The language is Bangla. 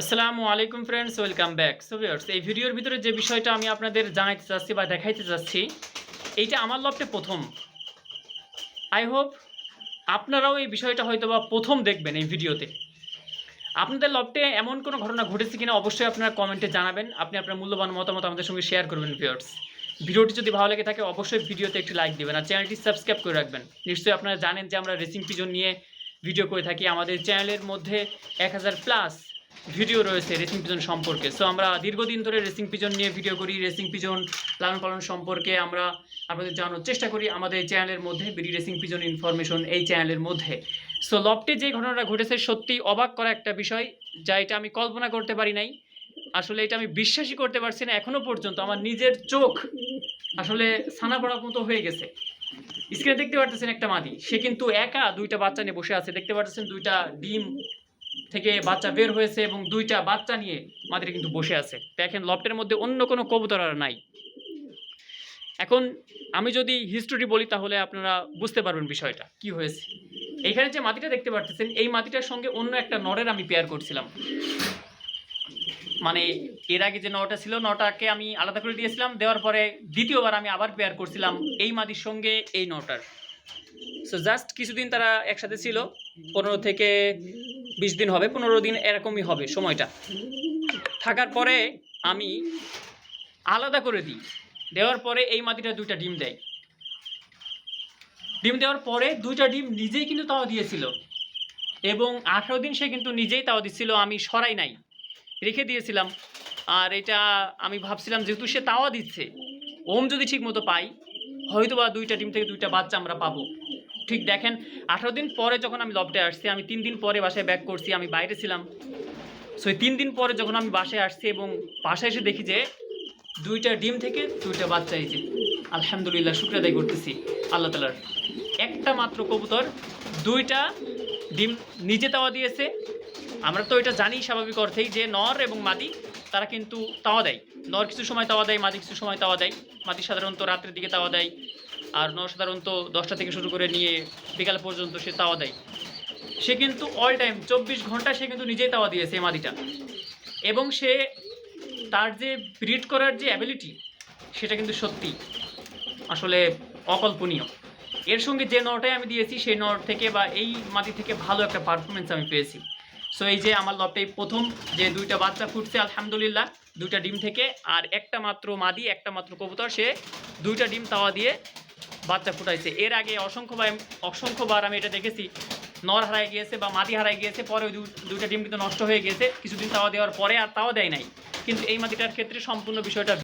আসসালামু আলাইকুম friends welcome back so viewers এই ভিডিওর ভিতরে যে বিষয়টা আমি আপনাদের জানাইতে চাচ্ছি বা দেখাইতে চাচ্ছি, এইটা আমার লপটে প্রথম। আই হোপ আপনারাও এই বিষয়টা হয়তো বা প্রথম দেখবেন এই ভিডিওতে। আপনাদের লপটে এমন কোনো ঘটনা ঘটেছে কিনা অবশ্যই আপনারা কমেন্টে জানাবেন। আপনি আপনার মূল্যবান মতামত আমাদের সঙ্গে শেয়ার করবেন ভিউয়ার্স ভিডিওটি যদি ভালো লেগে থাকে, অবশ্যই ভিডিওতে একটি লাইক দিবেন আর চ্যানেলটি সাবস্ক্রাইব করে রাখবেন। নিশ্চয়ই আপনারা জানেন যে আমরা রেসিং পিজন নিয়ে ভিডিও করে থাকি। আমাদের চ্যানেলের মধ্যে এক হাজার প্লাস ভিডিও রয়েছে রেসিং পিজন সম্পর্কে। সো আমরা দীর্ঘদিন ধরে রেসিং পিজন নিয়ে ভিডিও করি, রেসিং পিজন লালন পালন সম্পর্কে আমরা আপনাদের জানানোর চেষ্টা করি আমাদের এই চ্যানেলের মধ্যে, বিডি রেসিং পিজন ইনফরমেশন এই চ্যানেলের মধ্যে। সো লফটে যে ঘটনাটা ঘটেছে সত্যি অবাক করা একটা বিষয়, যা এটা আমি কল্পনা করতে পারি নাই। আসলে এটা আমি বিশ্বাসই করতে পারছি না, এখনও পর্যন্ত আমার নিজের চোখ আসলে ছানা পড়ার মতো হয়ে গেছে। স্ক্রিনে দেখতে পারতেছেন একটা মাদি, সে কিন্তু একা দুইটা বাচ্চা নিয়ে বসে আছে, দেখতে পারতেছেন দুইটা ডিম থেকে বাচ্চা বের হয়েছে এবং দুইটা বাচ্চা নিয়ে মাদিরা কিন্তু বসে আছে। দেখেন, লফটের মধ্যে অন্য কোনো কবুতর আর নাই। এখন আমি যদি হিস্টোরি বলি তাহলে আপনারা বুঝতে পারবেন বিষয়টা, কি হয়েছে। এইখানে যে মাটিটা দেখতে পারতেছেন, এই মাটিটার সঙ্গে অন্য একটা নরের আমি পেয়ার করছিলাম। মানে এর আগে যে নটা ছিল, নটাকে আমি আলাদা করে দিয়েছিলাম, দেওয়ার পরে দ্বিতীয়বার আমি আবার পেয়ার করছিলাম এই মাদির সঙ্গে এই নটার। সো জাস্ট কিছুদিন তারা একসাথে ছিল, পনেরো থেকে বিশ দিন হবে, পনেরো দিন এরকমই হবে সময়টা। থাকার পরে আমি আলাদা করে দিই। দেওয়ার পরে এই মাটিটা দুইটা ডিম দেয়। ডিম দেওয়ার পরে দুইটা ডিম নিজেই কিন্তু তাও দিয়েছিল। এবং আঠারো দিন সে কিন্তু নিজেই তাও দিচ্ছিল আমি সরাই নাই। রেখে দিয়েছিলাম। আর এটা আমি ভাবছিলাম যেহেতু সে তাওয়া দিচ্ছে, ওম যদি ঠিক মতো পাই হয়তো বা দুইটা ডিম থেকে দুইটা বাচ্চা আমরা পাবো। ঠিক দেখেন, আঠারো দিন পরে যখন আমি লবডে আসছি, আমি তিন দিন পরে বাসায় ব্যাক করছি, আমি বাইরে ছিলাম। সো এই তিন দিন পরে যখন আমি বাসায় আসছি এবং বাসায় এসে দেখি যে দুইটা ডিম থেকে দুইটা বাচ্চা হয়েছে আলহামদুলিল্লাহ শুক্র আদায় করতেছি আল্লাহ তালার একটা মাত্র কবুতর, দুইটা ডিম নিজে তাওয়া দিয়েছে। আমরা তো এটা জানি স্বাভাবিক অর্থেই যে নর এবং মাদি, তারা কিন্তু তাওয়া দেয়। নর কিছু সময় তাওয়া দেয়, মাদি কিছু সময় তাওয়া দেয়। মাদি সাধারণত রাত্রের দিকে তাওয়া দেয়। আর সাধারণত দশটা থেকে শুরু করে নিয়ে বিকাল পর্যন্ত সে তাওয়া দেয়। সে কিন্তু অল টাইম চব্বিশ ঘণ্টা সে কিন্তু নিজেই তাওয়া দিয়েছে এই মাদিটা। এবং সে তার যে ব্রিড করার যে অ্যাবিলিটি সেটা কিন্তু সত্যি আসলে অকল্পনীয়। এর সঙ্গে যে নটাই আমি দিয়েছি, সেই নট থেকে বা এই মাটি থেকে ভালো একটা পারফরমেন্স আমি পেয়েছি। সো এই যে আমার লপটাই প্রথম, যে দুইটা বাচ্চা ফুটছে, আলহামদুলিল্লাহ, দুইটা ডিম থেকে, আর একটা মাত্র মাদি, একটা মাত্র কবুতর, সে দুইটা ডিম তাওয়া দিয়ে বাচ্চা ফুটাইছে। এর আগে অসংখ্যবার অসংখ্যবার আমি এটা দেখেছি। নর হারাই গিয়েছে বা মাটি হারাই গিয়েছে পরে ওই দুইটা ডিম কিন্তু নষ্ট হয়ে গেছে কিছুদিন তাওয়া দেওয়ার পরে আর তাও দেয় নাই। কিন্তু এই মাটিটার ক্ষেত্রে সম্পূর্ণ বিষয়টা